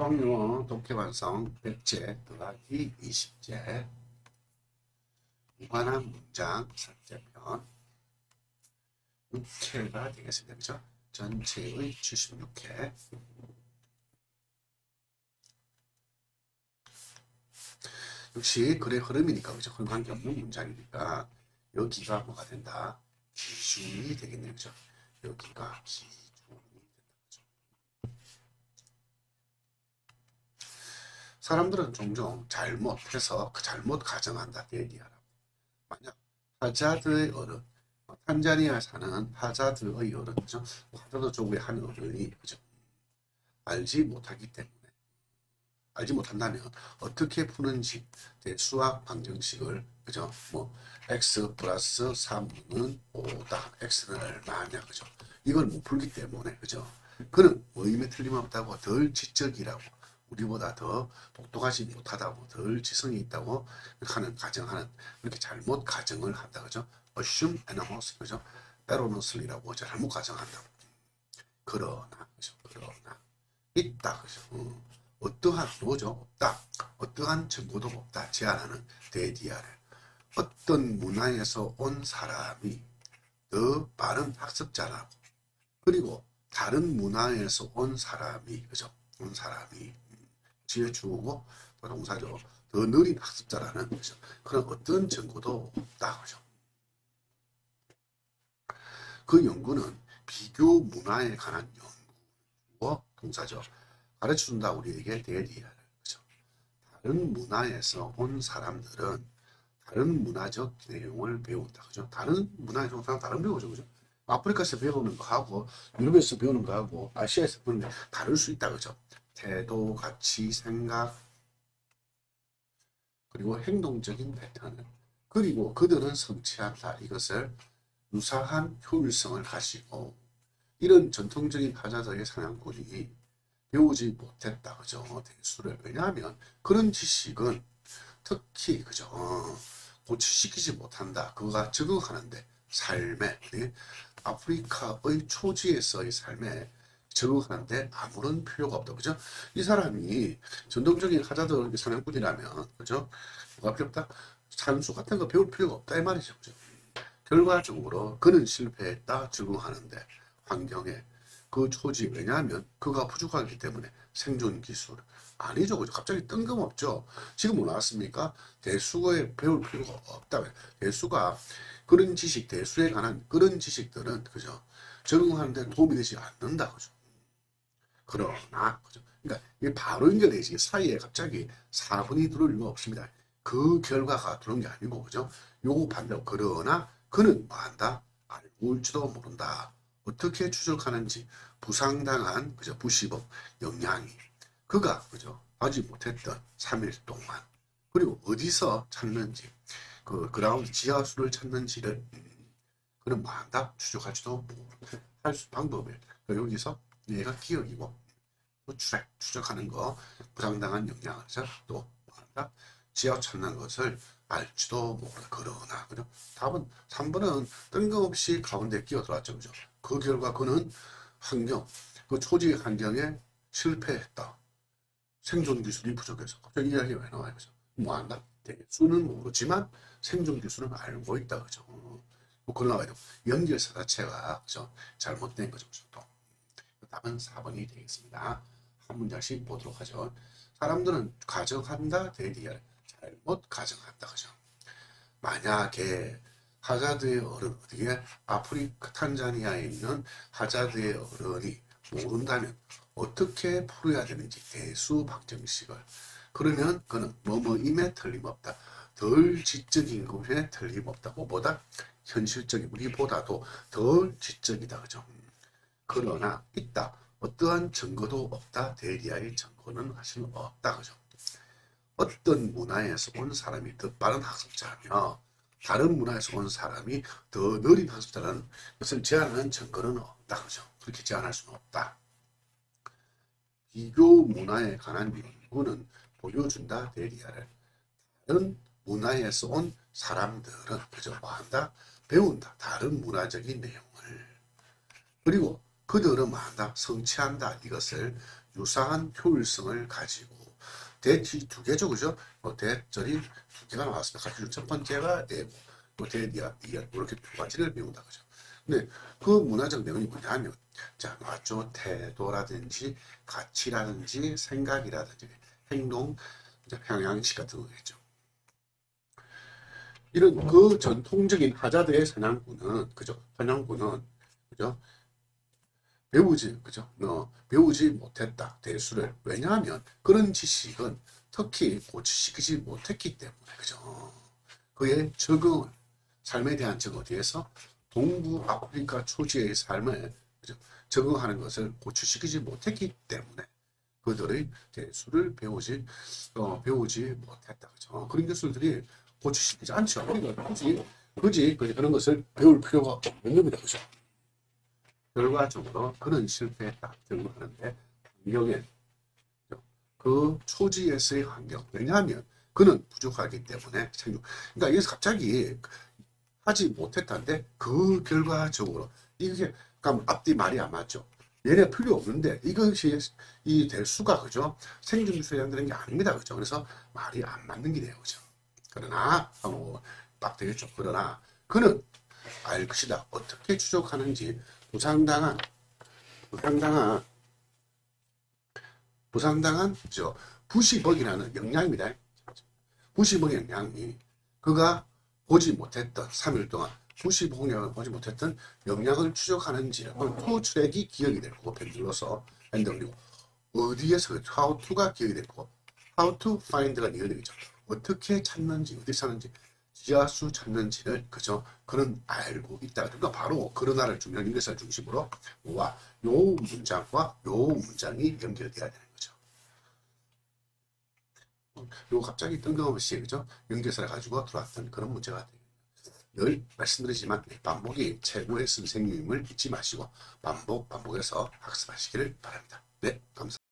수학영어 독해 완성 100제 더하기 20제 무관한 문장 삭제편 6회가 되겠습니다. 그죠? 전체의 76회 역시 글의 흐름이니까 그죠? 흐름 관계없는 문장이니까 여기가 뭐가 된다? 기준이 되겠네요. 그죠? 여기가 기준이 된다. 그죠? 사람들은 종종 잘못해서 그 잘못 가정한다 얘기하라고. 만약 하자드의 어른, 어, 탄자니아 사는 하자드의 어른, 그죠? 하자드 쪽의 한 어른이 그죠? 알지 못하기 때문에 알지 못한다면 어떻게 푸는지 네, 수학 방정식을 그죠? 뭐 x 플러스 3은 5다. x는 얼마냐 그죠? 이걸 못 풀기 때문에 그죠? 그는 모임에 틀림없다고 덜 지적이라고 우리보다 더 똑똑하지 못하다고 덜 지성이 있다고 하는 가정하는 이렇게 잘못 가정을 한다 그죠? assume animals 그죠? erroneously라고 잘못 가정한다. 그러나 그죠? 그러나 있다 그죠? 어. 어떠한 뭐죠? 없다. 어떠한 증거도 없다. 제안하는 대디아를 어떤 문화에서 온 사람이 더 빠른 학습자라고 그리고 다른 문화에서 온 사람이 그죠? 온 사람이 지어 주고 또 동사죠. 더 느린 학습자라는 그죠? 그런 어떤 증거도 없다 그죠? 그 연구는 비교 문화에 관한 연구어 동사죠. 가르쳐준다 우리에게 대리를 그죠? 다른 문화에서 온 사람들은 다른 문화적 내용을 배운다 그죠? 다른 문화에서 온 사람 다른 배우죠 그죠? 아프리카에서 배우는 거하고 유럽에서 배우는 거하고 아시아에서 배우는 게 다를 수 있다 그죠? 태도, 가치, 생각. 그리고 행동적인 패턴 그리고 그들은 성취한다. 이것을 유사한 효율성을 가지고 이런 전통적인 하자들의 사냥꾼이 배우지 못했다. 그죠? 대수를. 왜냐하면 그런 지식은 특히 그죠? 어, 고치시키지 못한다. 그가 적응하는데 삶에 예? 아프리카의 초지에서의 삶에 적응하는데 아무런 필요가 없다. 그죠? 이 사람이 전통적인 하자들 사냥꾼이라면 그죠? 뭐가 필요 없다? 산수 같은 거 배울 필요가 없다. 이 말이죠. 그죠? 결과적으로 그는 실패했다 적응하는데 환경에 그 초지 왜냐하면 그가 부족하기 때문에 생존 기술. 아니죠. 그죠? 갑자기 뜬금없죠. 지금 뭐 나왔습니까? 대수에 배울 필요가 없다. 대수가 그런 지식 대수에 관한 그런 지식들은 그죠? 적응하는데 도움이 되지 않는다. 그죠 그러나 그죠? 그러니까 이게 바로 연결되지. 사이에 갑자기 4분이 들어올 이유가 없습니다. 그 결과가 들어온 게 아니고 그죠? 요거 반대로 그러나 그는 뭐한다? 알고일지도 모른다. 어떻게 추적하는지 부상당한 그저 부시법 영향이. 그가 그죠? 하지 못했던 3일 동안. 그리고 어디서 찾는지 그 그라운드 지하수를 찾는지를 음, 그는 뭐한다? 추적하지도 못할 방법을. 그러니까 여기서 얘가 기억이고 또 추적 추적하는 거 부상당한 영향을 또 뭐한다 지하 찾는 것을 알지도 모르 그러나 그죠 답은 3번은 뜬금없이 가운데 끼어 들어왔죠 그죠 그 결과 그는 환경, 그 초지 환경에 실패했다. 생존 기술이 부족해서 갑자기 이야기가 왜 나와요? 그죠? 뭐 안다? 수는 모르지만 생존 기술은 알고 있다. 그죠? 뭐 나와요. 연결사 자체가 그죠? 잘못된 거죠. 그죠? 또. 답은 4번이 되겠습니다. 한 문장씩 보도록 하죠. 사람들은 가정한다 대리할 잘못 가정한다. 그죠? 만약에 하자드의 어른 어디에 아프리카 탄자니아에 있는 하자드의 어른이 모른다면 어떻게 풀어야 되는지 대수 방정식을 그러면 그는 뭐뭐임에 틀림없다. 덜 지적인 것에 틀림없다. 뭐보다 현실적인 우리보다도 덜 지적이다. 그죠? 그러나 있다. 어떠한 증거도 없다. 대리아의 증거는 사실 없다. 그죠? 어떤 문화에서 온 사람이 더 빠른 학습자며 다른 문화에서 온 사람이 더 느린 학습자라는 것을 제한하는 증거는 없다. 그죠? 그렇게 제한할 수는 없다. 비교 문화에 관한 연구는 보여준다. 대리아를. 다른 문화에서 온 사람들은 그저 뭐 한다? 배운다. 다른 문화적인 내용을. 그리고 그들은 뭐 한다? 성취한다. 이것을 유사한 효율성을 가지고 대지 두 개죠, 그죠? 뭐 대절이 두 개가 나왔습니다. 가지고 첫 번째가 예고, 또 대디아, 이어 이렇게 두 가지를 배운다, 그죠? 근데 그 문화적 내용이 뭐냐면, 자 나왔죠, 태도라든지 가치라든지 생각이라든지 행동, 평양식 같은 거겠죠. 이런 그 전통적인 하자드의 사냥꾼은 그죠? 사냥꾼은 그죠? 배우지 그죠? 어, 배우지 못했다 대수를 왜냐하면 그런 지식은 특히 고치시키지 못했기 때문에 그죠? 그의 적응을 삶에 대한 적응 어디에서 동부 아프리카 초지의 삶에 그죠? 적응하는 것을 고치시키지 못했기 때문에 그들의 대수를 배우지 어, 배우지 못했다 그죠? 그런 것들이 고치시키지 않죠. 그러니까 굳이 굳이 그- 그런 것을 배울 필요가 없는 겁니다. 그죠? 결과적으로 그는 실패했다. 증거하는데 환경에 그 초지에서의 환경. 왜냐하면 그는 부족하기 때문에 생존. 그러니까 여기서 갑자기 하지 못했다는데 그 결과적으로 이게 그러니까 앞뒤 말이 안 맞죠. 얘네 필요 없는데 이것이 이 대수가 그죠? 생존수에 되는 게 아닙니다. 그죠? 그래서 말이 안 맞는 게 돼요. 그죠? 그러나 하고 딱 되겠죠. 그러나 그는 알 것이다. 어떻게 추적하는지 부상당한 부상당한 부상당한 저 부시벅이라는 영향입니다. 부시벅 영향이 그가 보지 못했던 3일 동안 부시복령을 보지 못했던 영향을 추적하는지 투 트랙이 기억이 될 거고 펜들로서 핸들리고 어디에서 how to가 기억이 될 거고 how to find가 이어되겠죠. 어떻게 찾는지 어디 사는지 지하수 찾는지를 그저 그는 알고 있다. 그러니까 바로 그러나를 중요한 인계사를 중심으로 와, 요 문장과 요 문장이 연결돼야 되는 거죠. 요 갑자기 뜬금없이 그죠 연결사를 가지고 들어왔던 그런 문제가 되요 늘 말씀드리지만 반복이 최고의 선생님임을 잊지 마시고 반복 반복해서 학습하시기를 바랍니다. 네, 감사합니다.